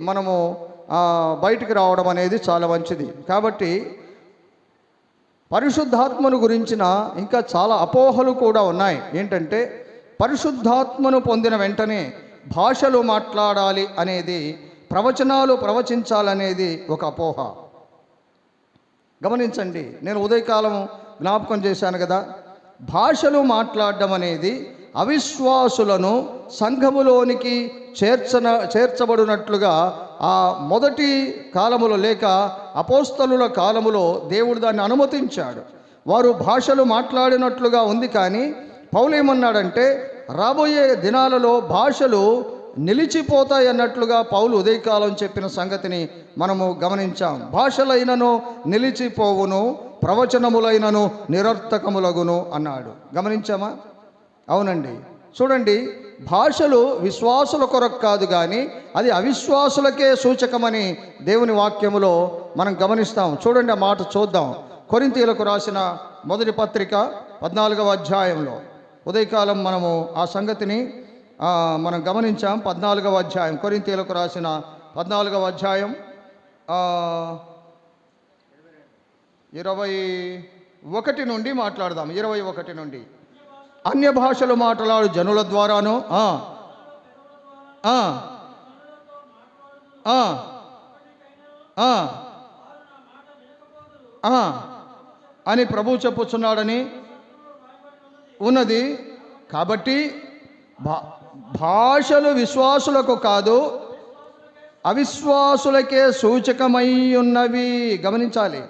మనము బయటికి రావడం అనేది చాలా మంచిది. కాబట్టి పరిశుద్ధాత్మను గురించిన ఇంకా చాలా అపోహలు కూడా ఉన్నాయి. ఏంటంటే పరిశుద్ధాత్మను పొందిన వెంటనే భాషలు మాట్లాడాలి అనేది ప్రవచనాలు ప్రవచించాలనేది ఒక అపోహ. గమనించండి నేను ఉదయకాలం జ్ఞాపకం చేశాను కదా భాషలు మాట్లాడడం అనేది అవిశ్వాసులను సంఘములోనికి చేర్చన చేర్చబడినట్లుగా ఆ మొదటి కాలములో లేక అపోస్తలుల కాలములో దేవుడు దాన్ని అనుమతించాడు. వారు భాషలు మాట్లాడినట్లుగా ఉంది కానీ పౌలేమన్నాడంటే రాబోయే దినాలలో భాషలు నిలిచిపోతాయి అన్నట్లుగా పౌలు ఉదయకాలం చెప్పిన సంగతిని మనము గమనించాం. భాషలైనను నిలిచిపోవును ప్రవచనములైనను నిరర్థకములగును అన్నాడు. గమనించామా? అవునండి. చూడండి భాషలు విశ్వాసుల కొరకు కాదు కానీ అది అవిశ్వాసులకే సూచకమని దేవుని వాక్యములో మనం గమనిస్తాం. చూడండి ఆ మాట చూద్దాం. కొరింతీలకు రాసిన మొదటి పత్రిక పద్నాలుగవ అధ్యాయంలో. ఉదయకాలం మనము ఆ సంగతిని మనం గమనించాం. పద్నాలుగవ అధ్యాయం. కొరింతీలకు రాసిన పద్నాలుగవ అధ్యాయం ఇరవై ఒకటి నుండి మాట్లాడదాం. ఇరవై ఒకటి నుండి. అన్య భాషలు మాట్లాడు జనుల ద్వారాను? అని ప్రభు చెప్పుచున్నాడని ఉన్నది. కాబట్టి భా భాషలు విశ్వాసులకు కాదు అవిశ్వాసులకే సూచకమై ఉన్నవి. గమనించాలి.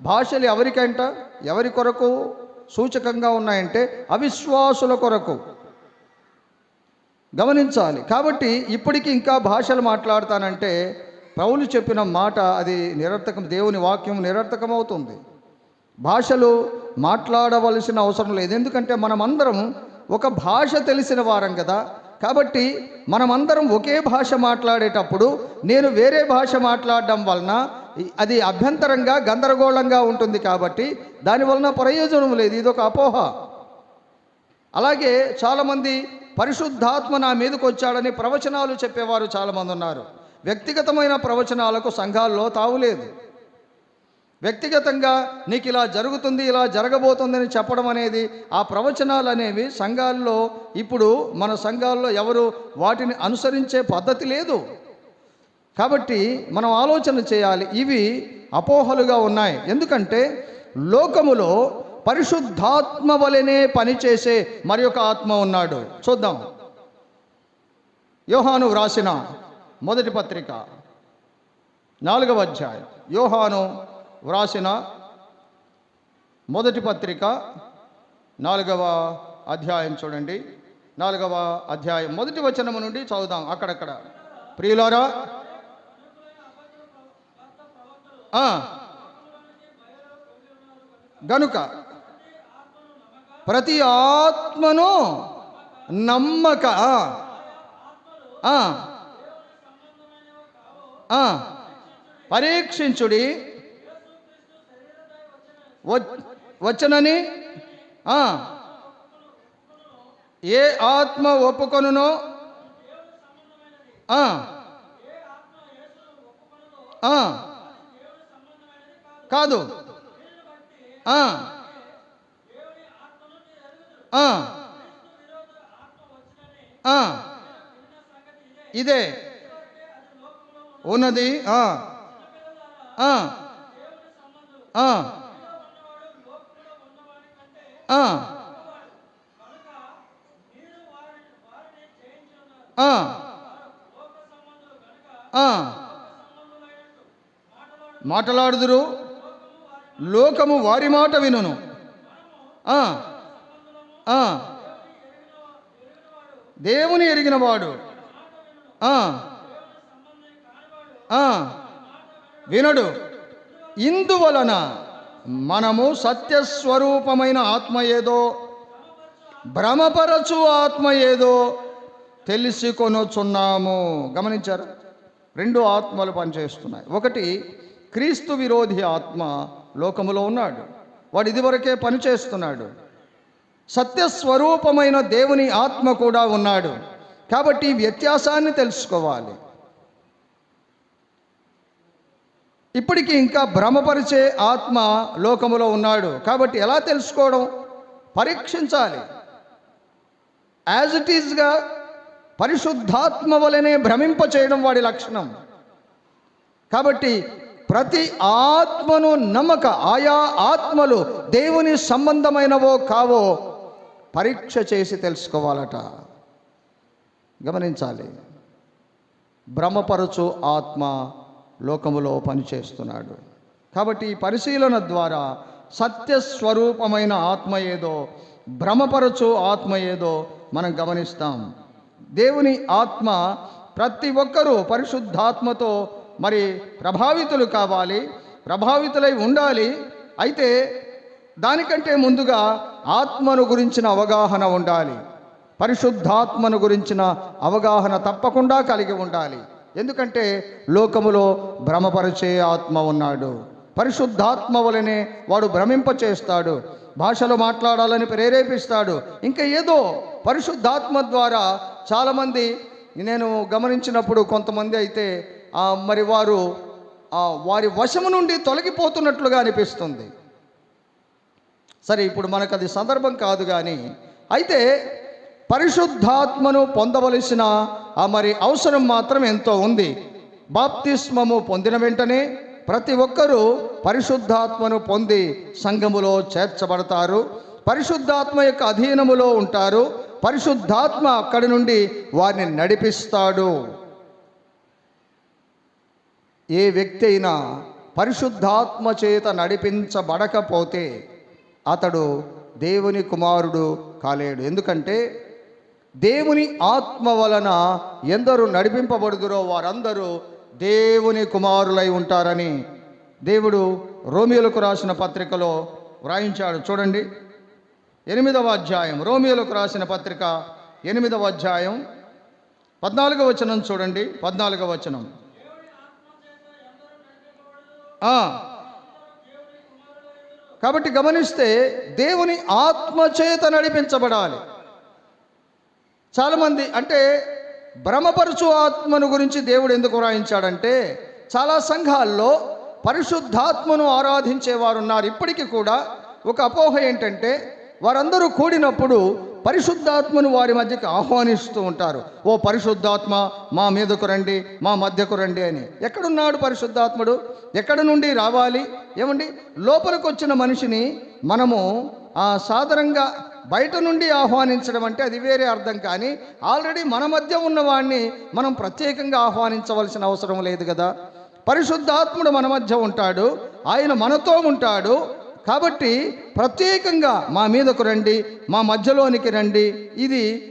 భాషలు ఎవరికంట? ఎవరి కొరకు? సూచకంగా ఉన్నాయంటే అవిశ్వాసుల కొరకు. గమనించాలి. కాబట్టి ఇప్పటికీ ఇంకా భాషలు మాట్లాడతానంటే పౌలు చెప్పిన మాట అది నిరర్థకం దేవుని వాక్యం నిరర్థకం అవుతుంది భాషలు మాట్లాడవలసిన అవసరం లేదు. ఎందుకంటే మనమందరం ఒక భాష తెలిసిన వారం కదా. కాబట్టి మనమందరం ఒకే భాష మాట్లాడేటప్పుడు నేను వేరే భాష మాట్లాడడం వలన అది అభ్యంతరంగా గందరగోళంగా ఉంటుంది కాబట్టి దానివలన ప్రయోజనం లేదు. ఇదొక అపోహ. అలాగే చాలామంది పరిశుద్ధాత్మ నా మీదకి వచ్చాడని ప్రవచనాలు చెప్పేవారు చాలామంది ఉన్నారు. వ్యక్తిగతమైన ప్రవచనాలకు సంఘాల్లో తావులేదు వ్యక్తిగతంగా నీకు ఇలా జరుగుతుంది ఇలా జరగబోతుందని చెప్పడం అనేది ఆ ప్రవచనాలు అనేవి సంఘాల్లో ఇప్పుడు మన సంఘాల్లో ఎవరు వాటిని అనుసరించే పద్ధతి లేదు. కాబట్టి మనం ఆలోచన చేయాలి. ఇవి అపోహలుగా ఉన్నాయి. ఎందుకంటే లోకములో పరిశుద్ధాత్మ వలనే పనిచేసే మరి ఒక ఆత్మ ఉన్నాడు. చూద్దాం. యోహాను వ్రాసిన మొదటి పత్రిక నాలుగవ అధ్యాయం. యోహాను వ్రాసిన మొదటి పత్రిక నాలుగవ అధ్యాయం చూడండి. నాలుగవ అధ్యాయం. మొదటి వచనము నుండి చదువుదాం. అక్కడక్కడ. ప్రియులారా గనుక ప్రతి ఆత్మను నమ్మక ఆ, పరీక్షించుడి. వ- వచ్చనని ఏ ఆత్మ ఒప్పుకొనునో ఆ, ఆ, కాదు. ఆ, ఇదే. ఉన్నది. ఆ, మాట్లాడుదురు. లోకము వారి మాట వినును. దేవుని ఎరిగినవాడు వినడు. ఇందువలన మనము సత్యస్వరూపమైన ఆత్మ ఏదో భ్రమపరచు ఆత్మ ఏదో తెలుసుకొనొచ్చున్నాము గమనించారు? రెండు ఆత్మలు పనిచేస్తున్నాయి. ఒకటి క్రీస్తు విరోధి ఆత్మ లోకములో ఉన్నాడు. వాడు ఇదివరకే పనిచేస్తున్నాడు సత్యస్వరూపమైన దేవుని ఆత్మ కూడా ఉన్నాడు. కాబట్టి ఈ వ్యత్యాసాన్ని తెలుసుకోవాలి. ఇప్పటికీ ఇంకా భ్రమపరిచే ఆత్మ లోకములో ఉన్నాడు. కాబట్టి ఎలా తెలుసుకోవడం? పరీక్షించాలి. యాజ్ ఇట్ ఈజ్గా పరిశుద్ధాత్మ వలనే భ్రమింప చేయడం వాడి లక్షణం. కాబట్టి ప్రతి ఆత్మను నమ్మక ఆయా ఆత్మలు దేవుని సంబంధమైనవో కావో పరీక్ష చేసి తెలుసుకోవాలట. గమనించాలి. భ్రమపరచు ఆత్మ లోకములో పనిచేస్తున్నాడు. కాబట్టి ఈ పరిశీలన ద్వారా సత్యస్వరూపమైన ఆత్మ ఏదో భ్రమపరచు ఆత్మ ఏదో మనం గమనిస్తాం. దేవుని ఆత్మ ప్రతి ఒక్కరూ పరిశుద్ధాత్మతో మరి ప్రభావితులు కావాలి ప్రభావితులై ఉండాలి. అయితే దానికంటే ముందుగా ఆత్మను గురించిన అవగాహన ఉండాలి. పరిశుద్ధాత్మను గురించిన అవగాహన తప్పకుండా కలిగి ఉండాలి. ఎందుకంటే లోకములో భ్రమపరిచే ఆత్మ ఉన్నాడు. పరిశుద్ధాత్మ వలనే వాడు భ్రమింపచేస్తాడు. భాషలు మాట్లాడాలని ప్రేరేపిస్తాడు. ఇంకా ఏదో పరిశుద్ధాత్మ ద్వారా చాలామంది నేను గమనించినప్పుడు కొంతమంది అయితే మరి వారు వారి వశము నుండి తొలగిపోతున్నట్లుగా అనిపిస్తుంది. సరే ఇప్పుడు మనకు అది సందర్భం కాదు కానీ అయితే పరిశుద్ధాత్మను పొందవలసిన ఆ మరి అవసరం మాత్రం ఎంతో ఉంది. బాప్తిస్మము పొందిన వెంటనే ప్రతి ఒక్కరూ పరిశుద్ధాత్మను పొంది సంఘములో చేర్చబడతారు. పరిశుద్ధాత్మ యొక్క అధీనములో ఉంటారు. పరిశుద్ధాత్మ అక్కడి నుండి వారిని నడిపిస్తాడు. ఏ వ్యక్తి అయినా పరిశుద్ధాత్మ చేత నడిపించబడకపోతే అతడు దేవుని కుమారుడు కాలేడు. ఎందుకంటే దేవుని ఆత్మ వలన ఎందరు నడిపింపబడుదురో వారందరూ దేవుని కుమారులై ఉంటారని దేవుడు రోమియోలకు రాసిన పత్రికలో వ్రాయించాడు. చూడండి. ఎనిమిదవ అధ్యాయం. రోమియోలకు రాసిన పత్రిక ఎనిమిదవ అధ్యాయం. పద్నాలుగవ వచనం చూడండి. పద్నాలుగవ వచనం. కాబట్టి గమనిస్తే దేవుని ఆత్మచేత నడిపించబడాలి. చాలామంది అంటే భ్రమపరచు ఆత్మను గురించి దేవుడు ఎందుకు వ్రాయించాడంటే చాలా సంఘాల్లో పరిశుద్ధాత్మను ఆరాధించేవారు ఉన్నారు ఇప్పటికీ కూడా ఒక అపోహ ఏంటంటే వారందరూ కూడినప్పుడు పరిశుద్ధాత్మను వారి మధ్యకి ఆహ్వానిస్తూ ఉంటారు. ఓ పరిశుద్ధాత్మ మా మీదకు రండి మా మధ్యకు రండి అని. ఎక్కడున్నాడు పరిశుద్ధాత్ముడు? ఎక్కడ నుండి రావాలి? ఏమండి? లోపలికి వచ్చిన మనిషిని మనము ఆ సాధారణంగా బయట నుండి ఆహ్వానించడం అంటే అది వేరే అర్థం కానీ ఆల్రెడీ మన మధ్య ఉన్నవాడిని మనం ప్రత్యేకంగా ఆహ్వానించవలసిన అవసరం లేదు కదా. పరిశుద్ధాత్ముడు మన మధ్య ఉంటాడు. ఆయన మనతో ఉంటాడు. కాబట్టి ప్రత్యేకంగా మా మీదకు రండి మా మధ్యలోనికి రండి. ఇది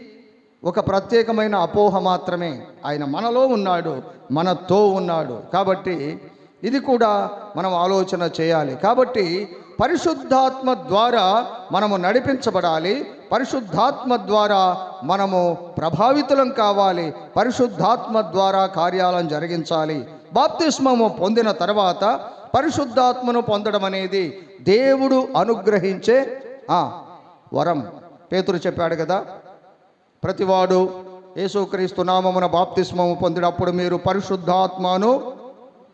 ఒక ప్రత్యేకమైన అపోహ మాత్రమే. ఆయన మనలో ఉన్నాడు మనతో ఉన్నాడు. కాబట్టి ఇది కూడా మనం ఆలోచన చేయాలి. కాబట్టి పరిశుద్ధాత్మ ద్వారా మనము నడిపించబడాలి. పరిశుద్ధాత్మ ద్వారా మనము ప్రభావితులం కావాలి. పరిశుద్ధాత్మ ద్వారా కార్యాలను జరిగించాలి. బాప్తిస్మము పొందిన తర్వాత పరిశుద్ధాత్మను పొందడం అనేది దేవుడు అనుగ్రహించే ఆ, వరం. పేతురు చెప్పాడు కదా ప్రతివాడు యేసుక్రీస్తు నామమున బాప్తిస్మము పొందినప్పుడు మీరు పరిశుద్ధాత్మను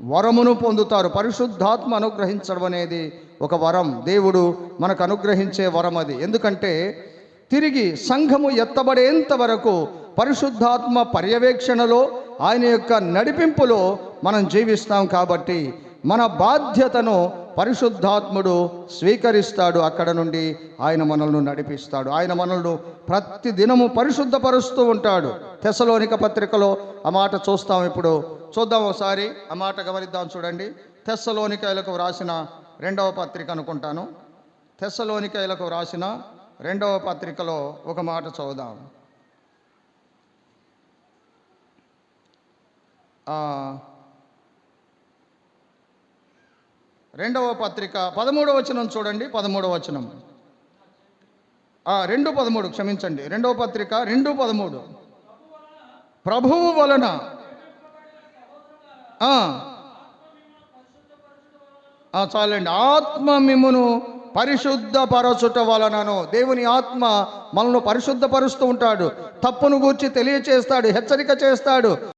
వరమును పొందుతారు. పరిశుద్ధాత్మ అనుగ్రహించడం అనేది ఒక వరం. దేవుడు మనకు అనుగ్రహించే వరం అది. ఎందుకంటే తిరిగి సంఘము ఎత్తబడేంత వరకు పరిశుద్ధాత్మ పర్యవేక్షణలో ఆయన యొక్క నడిపింపులో మనం జీవిస్తాం కాబట్టి మన బాధ్యతను పరిశుద్ధాత్ముడు స్వీకరిస్తాడు అక్కడ నుండి. ఆయన మనల్ని నడిపిస్తాడు. ఆయన మనల్ని ప్రతి దినము పరిశుద్ధపరుస్తూ ఉంటాడు. తెసలోనిక పత్రికలో ఆ మాట చూస్తాం ఇప్పుడు. చూద్దాం ఒకసారి. ఆ మాట గమనిద్దాం చూడండి. తెస్సలోనికాయలకు వ్రాసిన రెండవ పత్రిక అనుకుంటాను. తెస్సలోనికాయలకు వ్రాసిన రెండవ పత్రికలో ఒక మాట చూద్దాం. ఆ, రెండవ పత్రిక పదమూడవ వచనం చూడండి పదమూడవ వచనం. రెండు పదమూడు క్షమించండి. రెండవ పత్రిక రెండు పదమూడు. ప్రభువు వలన. చాలండి. ఆత్మ మిమ్మును పరిశుద్ధపరచుట వలనను. దేవుని ఆత్మ మనల్ని పరిశుద్ధపరుస్తూ ఉంటాడు. తప్పును గూర్చి తెలియచేస్తాడు హెచ్చరిక చేస్తాడు.